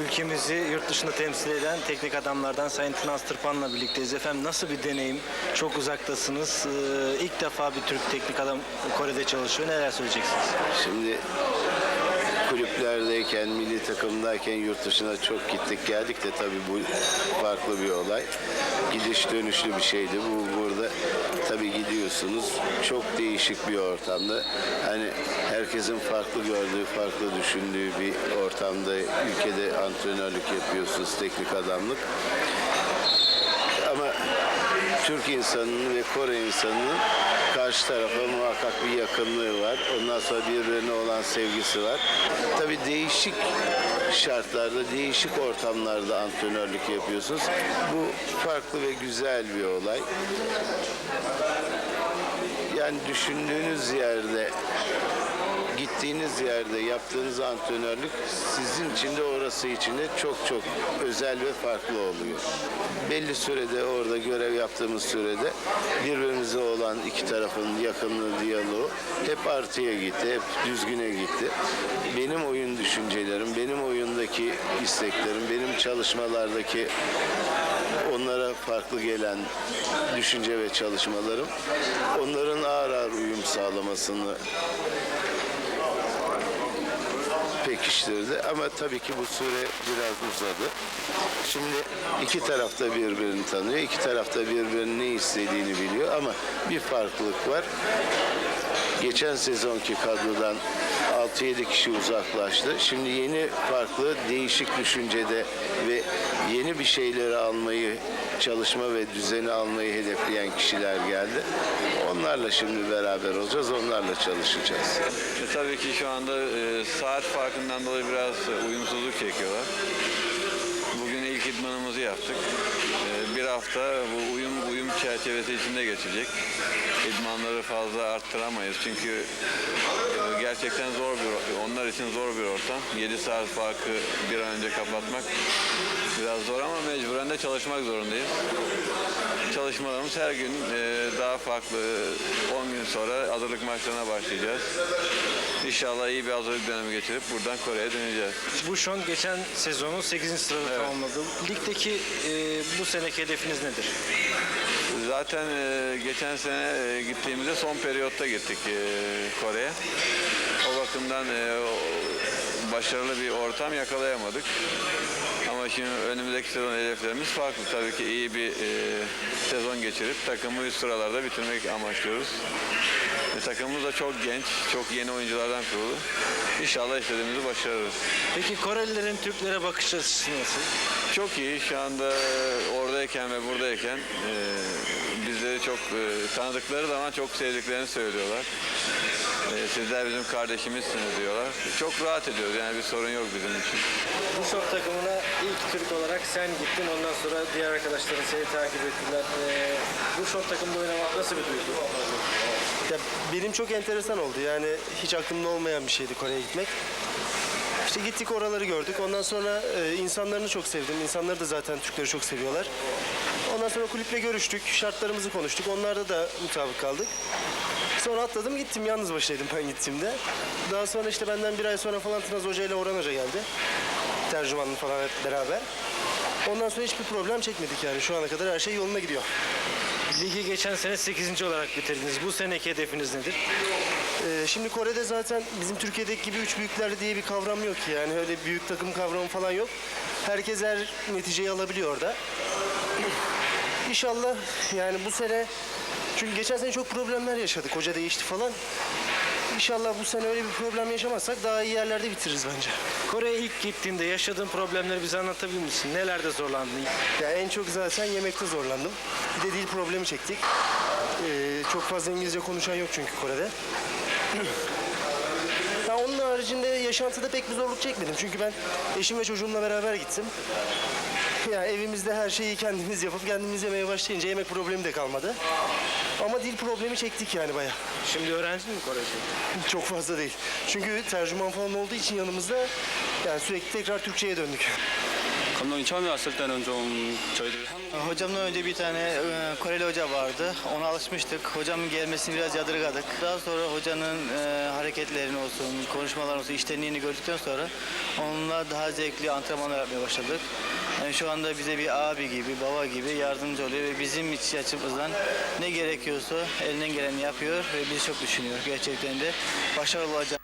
Ülkemizi yurt dışında temsil eden teknik adamlardan Sayın Tınaz Tırpan'la birlikteyiz. Efendim nasıl bir deneyim? Çok uzaktasınız. Ee, ilk defa bir Türk teknik adam Kore'de çalışıyor. Neler söyleyeceksiniz? Şimdi kulüplerdeyken, milli takımdayken yurt dışına çok gittik geldik de tabii bu farklı bir olay. Gidiş dönüşlü bir şeydi. Bu burada tabii gidiyorsunuz. Çok değişik bir ortamda. Hani herkesin farklı gördüğü, farklı düşündüğü bir ortamda ülkede antrenörlük yapıyorsunuz, teknik adamlık. Türk insanının ve Kore insanının karşı tarafa muhakkak bir yakınlığı var. Ondan sonra birbirine olan sevgisi var. Tabii değişik şartlarda, değişik ortamlarda antrenörlük yapıyorsunuz. Bu farklı ve güzel bir olay. Yani düşündüğünüz yerde gittiğiniz yerde yaptığınız antrenörlük sizin için de orası için de çok çok özel ve farklı oluyor. Belli sürede orada görev yaptığımız sürede birbirimize olan iki tarafın yakınlığı, diyaloğu hep artıya gitti, hep düzgüne gitti. Benim oyun düşüncelerim, benim oyundaki isteklerim, benim çalışmalardaki onlara farklı gelen düşünce ve çalışmalarım onların ağır ağır uyum sağlamasını pekiştirdi ama tabii ki bu süre biraz uzadı. Şimdi iki taraf da birbirini tanıyor, iki taraf da birbirinin ne istediğini biliyor ama bir farklılık var. Geçen sezonki kadrodan 6-7 kişi uzaklaştı. Şimdi yeni farklı değişik düşüncede ve yeni bir şeyleri almayı, çalışma ve düzeni almayı hedefleyen kişiler geldi. Onlarla şimdi beraber olacağız, onlarla çalışacağız. E, tabii ki şu anda e, saat farkından dolayı biraz e, uyumsuzluk çekiyorlar. İdmanımızı yaptık. E, bir hafta bu uyum uyum çerçevesi içinde geçecek. İdmanları fazla arttıramayız çünkü e, gerçekten zor bir onlar için zor bir ortam. 7 saat farkı bir an önce kapatmak biraz zor ama mecburen de çalışmak zorundayız. Çalışmalarımız her gün e, daha farklı. E, 10 gün sonra hazırlık maçlarına başlayacağız. İnşallah iyi bir hazırlık dönemi geçirip buradan Kore'ye döneceğiz. Bu şon geçen sezonu 8. sırada Evet. tamamladı. Ligdeki e, bu seneki hedefiniz nedir? Zaten e, geçen sene e, gittiğimizde son periyotta gittik e, Kore'ye. O bakımdan e, başarılı bir ortam yakalayamadık. Ama şimdi önümüzdeki sezon hedeflerimiz farklı. Tabii ki iyi bir e, sezon geçirip takımı üst sıralarda bitirmek amaçlıyoruz. E, takımımız da çok genç, çok yeni oyunculardan kurulu. İnşallah istediğimizi başarırız. Peki Korelilerin Türklere bakış açısı nasıl? Çok iyi. Şu anda oradayken ve buradayken e, bizleri çok e, tanıdıkları zaman çok sevdiklerini söylüyorlar. E, sizler bizim kardeşimizsiniz diyorlar. Çok rahat ediyoruz. Yani bir sorun yok bizim için. Bu şok takımına ilk Türk olarak sen gittin. Ondan sonra diğer arkadaşların seni takip ettiler. Ee, bu şok takımda oynamak nasıl bir duygu? Ya benim çok enteresan oldu. Yani hiç aklımda olmayan bir şeydi Kore'ye gitmek. İşte gittik oraları gördük. Ondan sonra e, insanlarını çok sevdim. İnsanları da zaten Türkleri çok seviyorlar. Ondan sonra kulüple görüştük. Şartlarımızı konuştuk. Onlarda da mutabık kaldık. Sonra atladım gittim. Yalnız başlaydım ben gittiğimde. Daha sonra işte benden bir ay sonra falan Tınaz Hoca ile Orhan Hoca geldi. Tercümanlı falan hep beraber. Ondan sonra hiçbir problem çekmedik yani. Şu ana kadar her şey yoluna gidiyor. Ligi geçen sene 8. olarak bitirdiniz. Bu seneki hedefiniz nedir? Ee, şimdi Kore'de zaten bizim Türkiye'deki gibi üç büyükler diye bir kavram yok ki. Yani öyle büyük takım kavramı falan yok. Herkes her neticeyi alabiliyor orada. İnşallah yani bu sene çünkü geçen sene çok problemler yaşadık. Hoca değişti falan. İnşallah bu sene öyle bir problem yaşamazsak daha iyi yerlerde bitiririz bence. Kore'ye ilk gittiğinde yaşadığın problemleri bize anlatabilir misin? Nelerde zorlandın? Ya en çok zaten yemekte zorlandım. Bir de dil problemi çektik. Ee, çok fazla İngilizce konuşan yok çünkü Kore'de. Onun haricinde yaşantıda pek bir zorluk çekmedim. Çünkü ben eşim ve çocuğumla beraber gittim. Ya evimizde her şeyi kendimiz yapıp kendimiz yemeye başlayınca yemek problemi de kalmadı. Ama dil problemi çektik yani bayağı. Şimdi öğrencin mi Korece? Çok fazla değil. Çünkü tercüman falan olduğu için yanımızda yani sürekli tekrar Türkçe'ye döndük. 감독님 처음에 왔을 때는 좀 저희들 한국 Hocamdan önce bir tane e, Koreli hoca vardı. Ona alışmıştık. Hocamın gelmesini biraz yadırgadık. Daha sonra hocanın e, hareketlerini olsun, konuşmalarını olsun, iştenliğini gördükten sonra onunla daha zevkli antrenmanlar yapmaya başladık. Yani şu anda bize bir abi gibi, baba gibi yardımcı oluyor ve bizim iç açımızdan ne gerekiyorsa elinden geleni yapıyor ve bizi çok düşünüyor. Gerçekten de başarılı olacağını